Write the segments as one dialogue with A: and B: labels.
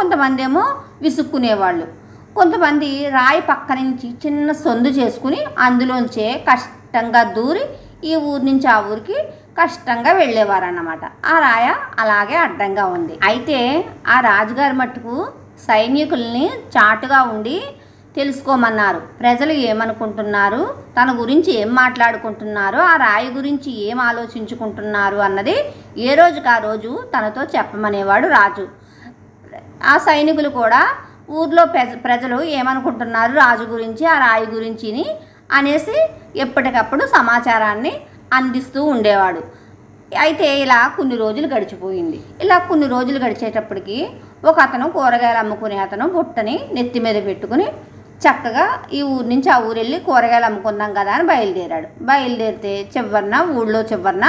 A: కొంతమంది ఏమో విసుక్కునేవాళ్ళు. కొంతమంది రాయి పక్క నుంచి చిన్న సొందు చేసుకుని అందులోంచే కష్టంగా దూరి ఈ ఊరి నుంచి ఆ ఊరికి కష్టంగా వెళ్ళేవారన్నమాట. ఆ రాయ అలాగే అడ్డంగా ఉంది. అయితే ఆ రాజుగారి మట్టుకు సైనికుల్ని చాటుగా ఉండి తెలుసుకోమన్నారు. ప్రజలు ఏమనుకుంటున్నారు? తన గురించి ఏం మాట్లాడుకుంటున్నారు? ఆ రాయి గురించి ఏం ఆలోచించుకుంటున్నారు? అన్నది ఏ రోజుకి ఆ రోజు తనతో చెప్పమనేవాడు రాజు. ఆ సైనికులు కూడా ఊర్లో ప్రజలు ఏమనుకుంటున్నారు? రాజు గురించి ఆ రాయి గురించిని అనేసి ఎప్పటికప్పుడు సమాచారాన్ని అందిస్తూ ఉండేవాడు. అయితే ఇలా కొన్ని రోజులు గడిచిపోయింది. ఇలా కొన్ని రోజులు గడిచేటప్పటికి ఒక అతను కూరగాయలు అమ్ముకునే అతను బుట్టని నెత్తి మీద పెట్టుకుని చక్కగా ఈ ఊరు నుంచి ఆ ఊరు వెళ్ళి కూరగాయలు అమ్ముకుందాం కదా అని బయలుదేరాడు. బయలుదేరితే చివరిన ఊళ్ళో చివరిన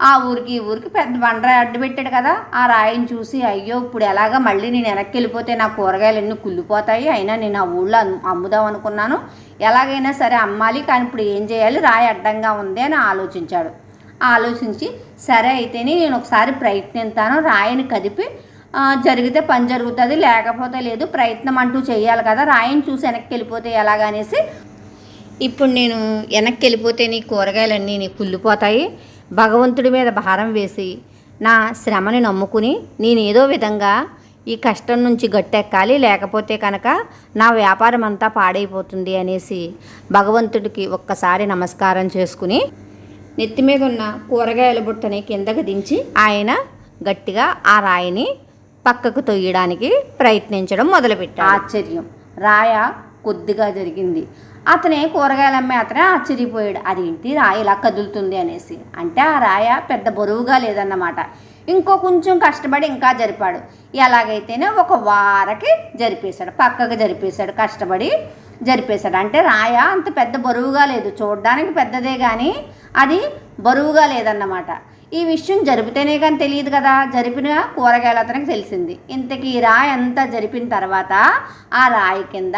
A: ఆ ఊరికి ఈ ఊరికి పెద్ద బండరాయి అడ్డు పెట్టాడు కదా. ఆ రాయిని చూసి అయ్యో ఇప్పుడు ఎలాగా మళ్ళీ నేను వెనక్కి వెళ్ళిపోతే నా కూరగాయలు ఎన్ని కుళ్ళిపోతాయి? అయినా నేను ఆ ఊళ్ళో అమ్ముదాం అనుకున్నాను. ఎలాగైనా సరే అమ్మాలి కానీ ఇప్పుడు ఏం చేయాలి? రాయి అడ్డంగా ఉంది అని ఆలోచించాడు. ఆలోచించి సరే అయితేనే నేను ఒకసారి ప్రయత్నిస్తాను. రాయిని కదిపి జరిగితే పని జరుగుతుంది. లేకపోతే లేదు ప్రయత్నం అంటూ చేయాలి కదా. రాయిని చూసి వెనక్కి వెళ్ళిపోతే ఎలాగనేసి ఇప్పుడు నేను వెనక్కి వెళ్ళిపోతే నీ కూరగాయలన్నీ నీ కుళ్ళిపోతాయి. భగవంతుడి మీద భారం వేసి నా శ్రమని నమ్ముకుని నేను ఏదో విధంగా ఈ కష్టం నుంచి గట్టెక్కాలి లేకపోతే కనుక నా వ్యాపారం అంతా పాడైపోతుంది అనేసి భగవంతుడికి ఒక్కసారి నమస్కారం చేసుకుని నెత్తి మీద ఉన్న కూరగాయల బుట్టని కిందకు దించి ఆయన గట్టిగా ఆ రాయిని పక్కకు తొయ్యడానికి ప్రయత్నించడం మొదలుపెట్టాడు. ఆశ్చర్యం. రాయ కొద్దిగా జరిగింది. అతనే కూరగాయలు అమ్మే అతనే ఆశ్చర్యపోయాడు. అదేంటి రాయి ఇలా కదులుతుంది అనేసి? అంటే ఆ రాయ పెద్ద బరువుగా లేదన్నమాట. ఇంకో కొంచెం కష్టపడి ఇంకా జరిపాడు. ఎలాగైతేనే ఒక వారకి జరిపేశాడు పక్కకు జరిపేశాడు కష్టపడి జరిపేశాడు. అంటే రాయ అంత పెద్ద బరువుగా లేదు. చూడడానికి పెద్దదే కానీ అది బరువుగా లేదన్నమాట. ఈ విషయం జరిపితేనే కానీ తెలియదు కదా. జరిపిన కూరగాయలు అతనికి తెలిసింది. ఇంతకీ ఈ రాయి అంతా జరిపిన తర్వాత ఆ రాయి కింద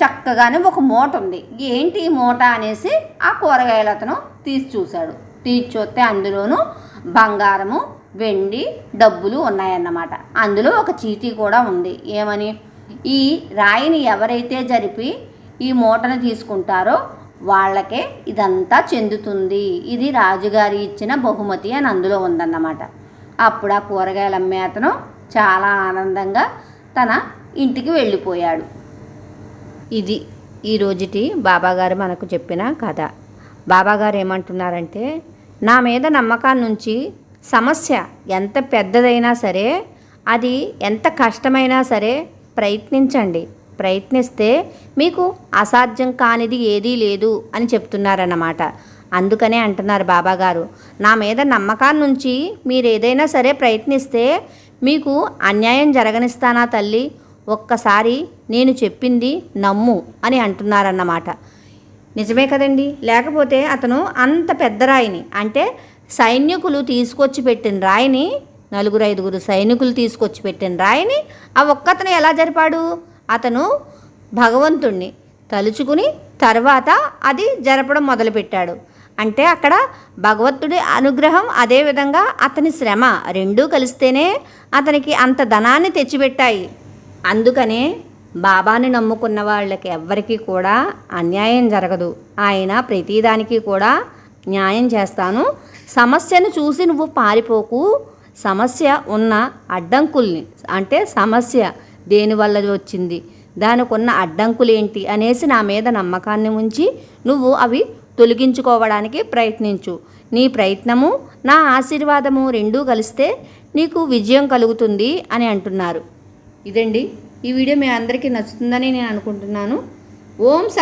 A: చక్కగానే ఒక మూట ఉంది. ఏంటి ఈ మూట అనేసి ఆ కూరగాయలు అతను తీసి చూశాడు. తీసి చూస్తే అందులోనూ బంగారము వెండి డబ్బులు ఉన్నాయన్నమాట. అందులో ఒక చీటీ కూడా ఉంది. ఏమని? ఈ రాయిని ఎవరైతే జరిపి ఈ మూటను తీసుకుంటారో వాళ్ళకే ఇదంతా చెందుతుంది. ఇది రాజుగారి ఇచ్చిన బహుమతి అని అందులో ఉందన్నమాట. అప్పుడు ఆ కూరగాయలు అమ్మే అతను చాలా ఆనందంగా తన ఇంటికి వెళ్ళిపోయాడు. ఇది ఈ రోజుటి బాబాగారు మనకు చెప్పిన కథ. బాబాగారు ఏమంటున్నారంటే నా మీద నమ్మకాల నుంచి సమస్య ఎంత పెద్దదైనా సరే అది ఎంత కష్టమైనా సరే ప్రయత్నించండి. ప్రయత్నిస్తే మీకు అసాధ్యం కానిది ఏదీ లేదు అని చెప్తున్నారన్నమాట. అందుకనే అంటున్నారు బాబాగారు నా మీద నమ్మకాల నుంచి మీరు ఏదైనా సరే ప్రయత్నిస్తే మీకు అన్యాయం జరగనిస్తానా తల్లి? ఒక్కసారి నేను చెప్పింది నమ్ము అని అంటున్నారన్నమాట. నిజమే కదండి? లేకపోతే అతను అంత పెద్ద రాయిని అంటే సైనికులు తీసుకొచ్చి పెట్టిన రాయిని నలుగురు ఐదుగురు సైనికులు తీసుకొచ్చి పెట్టిన రాయిని ఆ ఒక్కతను ఎలా జరిపాడు? అతను భగవంతుణ్ణి తలుచుకుని తర్వాత అది జరపడం మొదలుపెట్టాడు. అంటే అక్కడ భగవంతుడి అనుగ్రహం అదేవిధంగా అతని శ్రమ రెండూ కలిస్తేనే అతనికి అంత ధనాన్ని తెచ్చిపెట్టాయి. అందుకనే బాబాని నమ్ముకున్న వాళ్ళకి ఎవ్వరికీ కూడా అన్యాయం జరగదు. ఆయన ప్రతిదానికి కూడా న్యాయం చేస్తాను. సమస్యను చూసి నువ్వు పారిపోకు. సమస్య ఉన్న అడ్డంకుల్ని అంటే సమస్య దేనివల్ల వచ్చింది? దానికి ఉన్న అడ్డంకులు ఏంటి అనేసి నా మీద నమ్మకాన్ని ఉంచి నువ్వు అవి తొలగించుకోవడానికి ప్రయత్నించు. నీ ప్రయత్నము నా ఆశీర్వాదము రెండూ కలిస్తే నీకు విజయం కలుగుతుంది అని అంటున్నారు. ఇదండి ఈ వీడియో మీ అందరికీ నచ్చుతుందని నేను అనుకుంటున్నాను. ఓం స